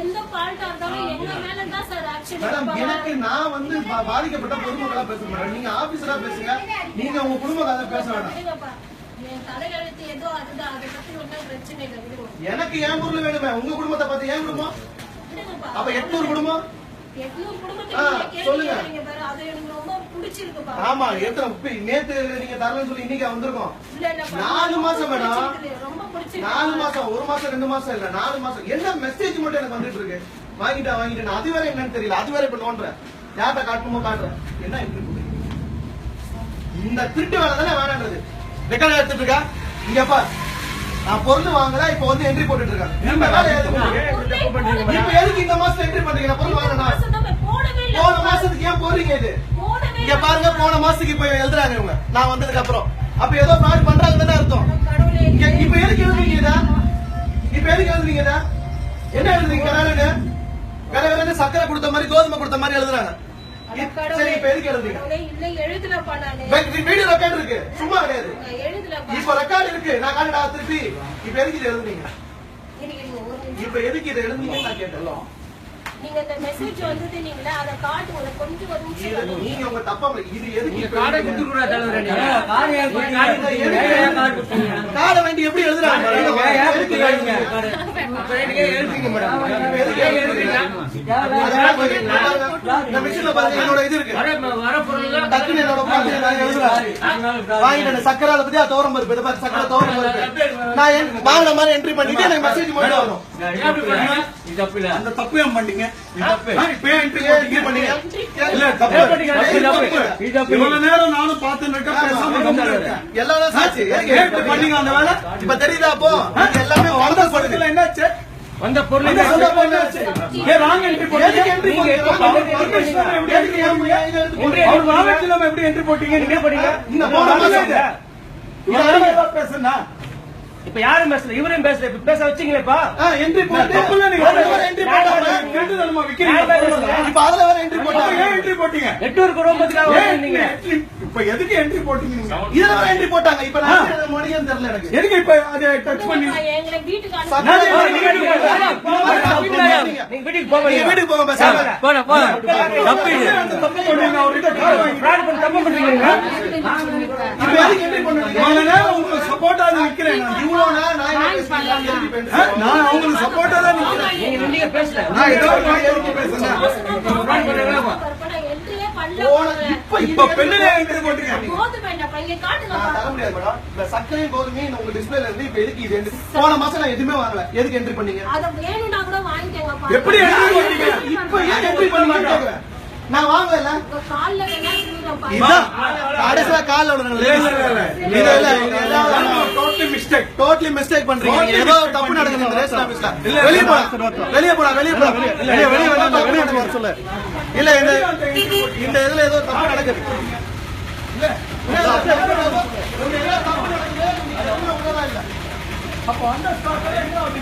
எந்த ஃபால்ட்டா இருந்தாலும் எங்க மேல தான் சார் ஆக்ஷன் மேடம் எனக்கு நான் வந்து பாதிக்கப்பட்ட பொதுமக்களா பேச மாட்டேன் நீங்க ஆபீசரா பேசுங்க. நீங்க உங்க குடும்ப கதை பேச வேண்டாம் எனக்கு என் பொருள் வேணுமே. உங்க குடும்பத்தை பார்த்து என் குடும்பம்? அப்ப எட்நூறு குடும்பம்? சொல்லுங்க. ஆமா எத்தனை நேத்து நீங்க தரலன்னு சொல்லி இன்னைக்கு வந்திருக்கோம். நாலு மாசம் மேடம். நாலு மாசம் ஒரு மாசம் ரெண்டு மாசம் இல்ல நாலு மாசம். என்ன மெசேஜ் மட்டும் எனக்கு வந்துட்டு இருக்கு? வாங்கிட்டா வாங்கிட்டேன். அது வேற என்னன்னு தெரியல. அது வேற இப்ப நோன்றேன் யார்கிட்ட காட்டணுமோ காட்டுறேன். என்ன இப்படி? இந்த திருட்டு வேலை தானே வேணான்றது. ரெக்கார்ட் எடுத்துட்டு இருக்கா? இங்கப்பா நான் பொருள் வாங்கல இப்ப வந்து என்ட்ரி போட்டுட்டு இருக்கேன். இந்த வேலை எதுக்கு? இப்ப எதுக்கு இந்த மாசம் என்ட்ரி பண்றீங்க? நான் பொருள் வாங்கினா. போன மாசத்துக்கு ஏன் போறீங்க இது? இங்க. பாருங்க போன மாசத்துக்கு இப்ப எழுதுறாங்க இவங்க. நான் வந்ததுக்கு அப்புறம். அப்ப ஏதோ ஃபிராட் பண்றாங்க தானே அர்த்தம் கடவுளே, இங்க இப்ப எதுக்கு எழுதுறீங்க இத என்ன எழுதுறீங்க? கரகரன்னு சக்கரை கொடுத்த மாதிரி கோதுமை கொடுத்த மாதிரி எழுதுறாங்க. சரி இப்ப எதுக்கு எழுதுறீங்க? கடவுளே, இல்லை, எழுதலப்பா நானு. வீடியோ ரெக்கார்ட் இருக்கு. சும்மா கிடையாது. நான் எழுதலப்பா. இப்ப ரெக்கார்ட் இருக்கு. நான் காட்டுடா திருப்பி. இப்ப எதுக்கு இதை நிமிஷம். இப்ப எதுக்கு இதை எழுதுறீங்கன்னு நான் கேட்டேன். நீங்க இந்த மெசேஜ் வந்தது நீங்களா அதை காட்டுங்க கொஞ்சம் ஒரு நிமிஷம் இது வருங்க. நீங்க உங்க தப்பா இது எதுக்கு காடை தலைவரே. காடை எதுக்கு காடை எழுதுறீங்க? அப்புறம் நீங்க எழுதுறீங்க மேடம். இப்ப எதுக்கு எழுதுறீங்க? அதெல்லாம் கொஞ்சம் இந்த பாருங்க, இந்த மிஷின்ல பாருங்க என்னோட இது இருக்கு வர வர பொருள்லாம் டக்குன்னு என்னோட பார்த்து நான் எழுதுறேன் வாங்கிட்டேன் சக்கரை அதை பத்தி தோரம் பருப்பு சக்கரை தோரம் பருப்பு நான் வாங்கின மாதிரி என்ட்ரி பண்ணிட்டு எனக்கு மெசேஜ் மட்டும் வரும் தப்பு. அந்த ஏன் பண்ணீங்க பண்ணீங்க? இல்ல. இவ்வளவு நேரம் நானும் தான் சாட்சி. பண்ணீங்க? அந்த வேலை. இப்ப தெரியுதா அப்போ? நீங்க எல்லாமே வந்த சமயத்துல என்னாச்சு? வந்த பொருள் என்ன? ஏன் ராங் என்ட்ரி போட்டீங்க? நீங்க? எப்ப எப்படி போட்டீங்க? அவர் எப்படி என்ட்ரி போட்டீங்க? நீங்க பண்ணீங்க இந்த போன மாசம் இது யாரும் பேசுனா இப்ப யாரும் பேசல? இவரையும் பேசல? இப்ப பேச வச்சீங்களேப்பா entry போட்டு நீங்க entry போட்டாங்க. இப்ப அதுல வேற அப்ப போட்டாங்க. ஏன் என்ட்ரி போட்டீங்க? ஏன் வந்தீங்க entry- இப்ப எதுக்கு என்ட்ரி போட்டீங்க இதுல வேற entry போட்டாங்க. இப்ப நான் முடியும்னு தெரியல எனக்கு. எதுக்கு இப்ப அதை டச் பண்ணி? எங்களை வீட்டுக்கு நான் நீங்க வீட்டுக்கு வீட்டுக்கு போங்க. நீங்க வீட்டுக்கு போங்க பேசாம. போன போன தப்பு இது தப்பு பண்ணீங்க அவர்கிட்ட கார் வாங்கி fraud பண்ணி தப்பு பண்றீங்க இப்ப எதுக்கு பண்ணுறீங்க? இவ்வளவு நேரம் உங்களுக்கு சப்போர்ட்டா நிக்கிறேன். நான். இவ்வளவு நான். நான் உங்களுக்கு சப்போர்ட்டா தான் நிக்கிறேன். நீங்க நீங்க பேசல நான் நான் எதுக்கு பேசுறேன்? இப்ப பெண்ணிலே என்ட்ரி கோதுமையும் உங்க டிஸ்பிளேல இருந்து இப்ப எதுக்கு இது? போன மாசம் நான் எதுவுமே வாங்கல எதுக்கு என்ட்ரி பண்ணீங்க. எப்படி பண்ணீங்க? இப்ப ஏன் என்ட்ரி. நான் வாங்கல கால்ல. இதான். கடைசியா கால்ல விழுறேன். இல்ல, இல்ல, இல்ல, இல்ல. டோட்டலி மிஸ்டேக் டோட்டலி மிஸ்டேக் பண்றீங்க. ஏதோ தப்பு நடக்குது இந்த ரேஷன் ஆபீஸ்ல வெளிய போடா. வெளிய போடா வெளிய போடா. வெளிய வெளிய வேண்டாம் வெளிய சொல்லு. இல்ல இந்த இந்த இதுல ஏதோ தப்பு நடக்குது. இல்ல. அப்ப அந்த என்ன அப்ப